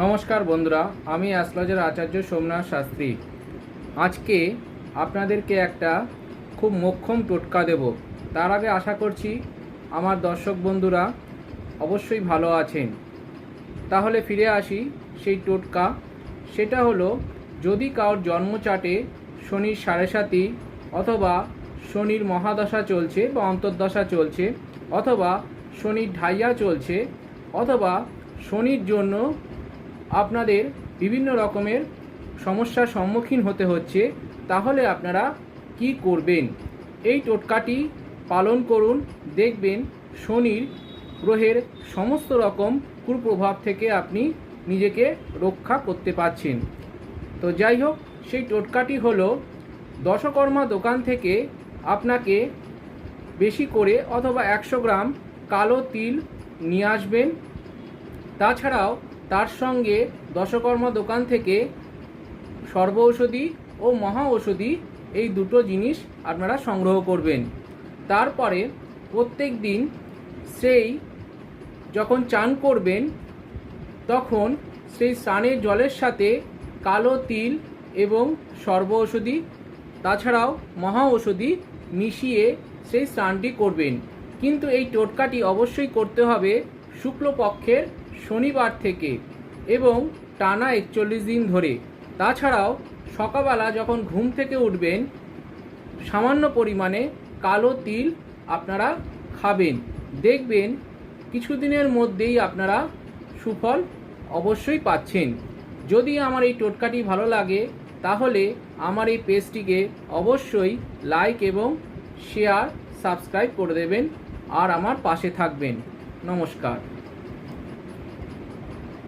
নমস্কার বন্ধুরা, আমি অ্যাস্ট্রোলজার আচার্য সোমনাথ শাস্ত্রী। আজকে আপনাদেরকে একটা খুব মোক্ষম টোটকা দেব। তার আগে আশা করছি আমার দর্শক বন্ধুরা অবশ্যই ভালো আছেন। তাহলে ফিরে আসি সেই টোটকা। সেটা হলো, যদি কারোর জন্মচাটে শনির সাড়ে সাতি অথবা শনির মহাদশা চলছে বা অন্তর্দশা চলছে, অথবা শনির ঢাইয়া চলছে, অথবা শনির জন্য আপনাদের বিভিন্ন রকমের সমস্যার সম্মুখীন হতে হচ্ছে, তাহলে আপনারা কি করবেন? এই টোটকাটি পালন করুন, দেখবেন শনির গ্রহের সমস্ত রকম কুপ্রভাব থেকে আপনি নিজেকে রক্ষা করতে পারছেন। তো যাই হোক, সেই টোটকাটি হলো দশকর্মা দোকান থেকে আপনাকে বেশি করে অথবা একশো গ্রাম কালো তিল নিয়ে আসবেন। তাছাড়াও তার সঙ্গে দশকর্মা দোকান থেকে সর্ব ঔষধি ও মহা ঔষধি এই দুটো জিনিস আপনারা সংগ্রহ করবেন। তারপরে প্রত্যেক দিন সেই যখন চান করবেন, তখন সেই স্নানের জলের সাথে কালো তিল এবং সর্ব ঔষধি, তাছাড়াও মহা ঔষধি মিশিয়ে সেই স্নানটি করবেন। কিন্তু এই টোটকাটি অবশ্যই করতে হবে শুক্লপক্ষের শনিবার থেকে এবং টানা একচল্লিশ দিন ধরে। তাছাড়াও সকালবেলা যখন ঘুম থেকে উঠবেন, সামান্য পরিমাণে কালো তিল আপনারা খাবেন। দেখবেন কিছুদিনের মধ্যেই আপনারা সুফল অবশ্যই পাচ্ছেন। যদি আমার এই টোটকাটি ভালো লাগে, তাহলে আমার এই পেজটিকে অবশ্যই লাইক এবং শেয়ার, সাবস্ক্রাইব করে দেবেন আর আমার পাশে থাকবেন। নমস্কার।